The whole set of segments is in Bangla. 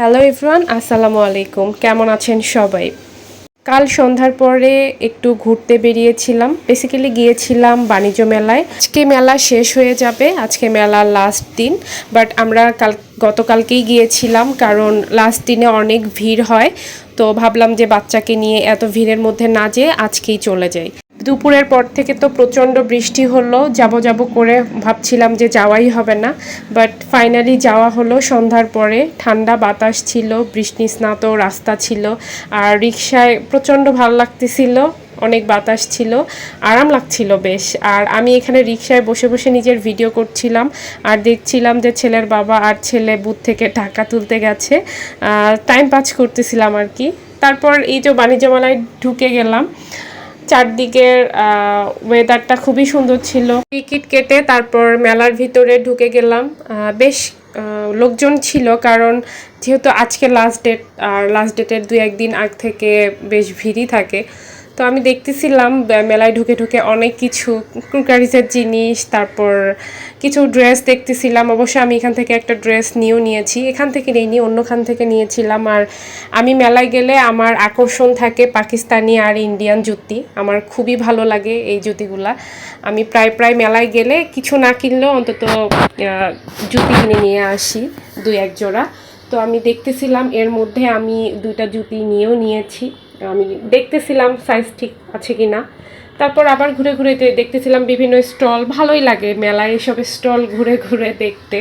হ্যালো ইফরান আসসালামু আলাইকুম কেমন আছেন সবাই? কাল সন্ধ্যার পরে একটু ঘুরতে বেরিয়েছিলাম। বেসিক্যালি গিয়েছিলাম বাণিজ্য মেলায়। আজকে মেলা শেষ হয়ে যাবে। আজকে মেলার লাস্ট দিন। বাট আমরা কাল, গতকালকেই গিয়েছিলাম কারণ লাস্ট দিনে অনেক ভিড় হয়। তো ভাবলাম যে বাচ্চাকে নিয়ে এত ভিড়ের মধ্যে না যেয়ে আজকেই চলে যাই। দুপুরের পর থেকে তো প্রচণ্ড বৃষ্টি হলো, যাব যাব করে ভাবছিলাম যে যাওয়াই হবে না বাট ফাইনালি যাওয়া হলো সন্ধ্যার পরে। ঠান্ডা বাতাস ছিল, বৃষ্টি স্নাত রাস্তা ছিল, আর রিক্সায় প্রচণ্ড ভালো লাগতেছিল, অনেক বাতাস ছিল, আরাম লাগছিল বেশ। আর আমি এখানে রিক্সায় বসে বসে নিজের ভিডিও করছিলাম, আর দেখছিলাম যে ছেলের বাবা আর ছেলে বুথ থেকে টাকা তুলতে গেছে টাইম পাস করতেছিলাম আর কি। তারপর এই যে বাণিজ্য মেলায় ঢুকে গেলাম চারদিকের ওয়েদারটা খুবই সুন্দর ছিল। টিকিট কেটে তারপর মেলার ভিতরে ঢুকে গেলাম। বেশ লোকজন ছিল কারণ যেহেতু আজকে লাস্ট ডেট আর লাস্ট ডেটের দু একদিন আগ থেকে বেশ ভিড়ই থাকে। তো আমি দেখতেছিলাম মেলায় ঢুকে ঢুকে অনেক কিছু, ক্রুকারিজের জিনিস, তারপর কিছু ড্রেস দেখতেছিলাম। অবশ্য আমি এখান থেকে একটা ড্রেস নিয়েও নিয়েছি, এখান থেকে নিইনি, অন্যখান থেকে নিয়েছিলাম। আর আমি মেলায় গেলে আমার আকর্ষণ থাকে পাকিস্তানি আর ইন্ডিয়ান জুতি, আমার খুবই ভালো লাগে এই জুতিগুলা। আমি প্রায় প্রায় মেলায় গেলে কিছু না কিনলেও অন্তত জুতি কিনে নিয়ে আসি, দুই এক জোড়া। তো আমি দেখতেছিলাম এর মধ্যে আমি দুইটা জুতি নিয়েও নিয়েছি। আমি দেখতেছিলাম সাইজ ঠিক আছে কি না তারপর আবার ঘুরে ঘুরে দেখতেছিলাম বিভিন্ন স্টল ভালোই লাগে মেলায় এসব স্টল ঘুরে ঘুরে দেখতে।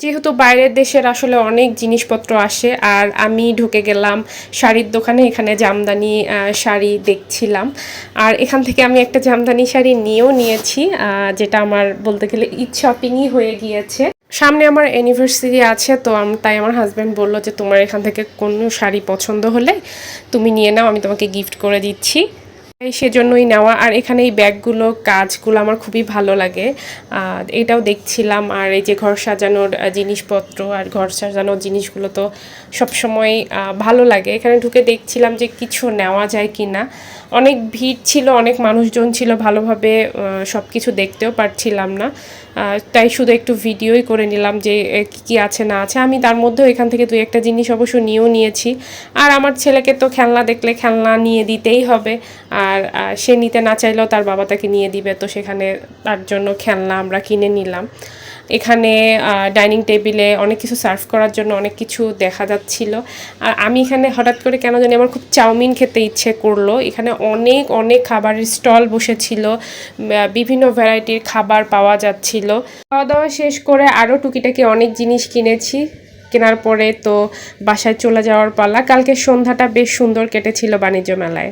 যেহেতু বাইরের দেশের আসলে অনেক জিনিসপত্র আসে, আর আমি ঢুকে গেলাম শাড়ির দোকানে, এখানে জামদানি শাড়ি দেখছিলাম। আর এখান থেকে আমি একটা জামদানি শাড়ি নিয়েও নিয়েছি যেটা আমার বলতে গেলে ঈদ শপিংই হয়ে গিয়েছে। সামনে আমার অ্যানিভার্সারি আছে, তো তাই আমার হাজব্যান্ড বলল যে, তোমার এখান থেকে কোনো শাড়ি পছন্দ হলে তুমি নিয়ে নাও, আমি তোমাকে গিফট করে দিচ্ছি। সেজন্যই নেওয়া। আর এখানে এই ব্যাগগুলো, কাজগুলো আমার খুবই ভালো লাগে। এটাও দেখছিলাম। আর এই যে ঘর সাজানোর জিনিসপত্র আর ঘর সাজানোর জিনিসগুলো তো সবসময় ভালো লাগে। এখানে ঢুকে দেখছিলাম যে কিছু নেওয়া যায় কি না অনেক ভিড় ছিল, অনেক মানুষজন ছিল, ভালোভাবে সব কিছু দেখতেও পারছিলাম না। তাই শুধু একটু ভিডিওই করে নিলাম যে কি কি আছে, না আছে। আমি তার মধ্যেও এখান থেকে দুই একটা জিনিস অবশ্য নিয়েও নিয়েছি। আর আমার ছেলেকে তো খেলনা দেখলে খেলনা নিয়ে দিতেই হবে। আর আহ, সে নিতে না চাইলেও তার বাবা তাকে নিয়ে দিবে। তো সেখানে তার জন্য খেলনা আমরা কিনে নিলাম। এখানে ডাইনিং টেবিলে অনেক কিছু সার্ভ করার জন্য অনেক কিছু দেখা যাচ্ছিল। আর আমি এখানে হঠাৎ করে কেন জানি আমার খুব চাউমিন খেতে ইচ্ছে করল। এখানে অনেক অনেক খাবারের স্টল বসেছিল। বিভিন্ন ভ্যারাইটির খাবার পাওয়া যাচ্ছিল। খাওয়া দাওয়া শেষ করে আরও টুকিটাকি অনেক জিনিস কিনেছি। কেনার পরে তো বাসায় চলে যাওয়ার পালা। কালকে সন্ধ্যাটা বেশ সুন্দর কেটেছিল বাণিজ্য মেলায়।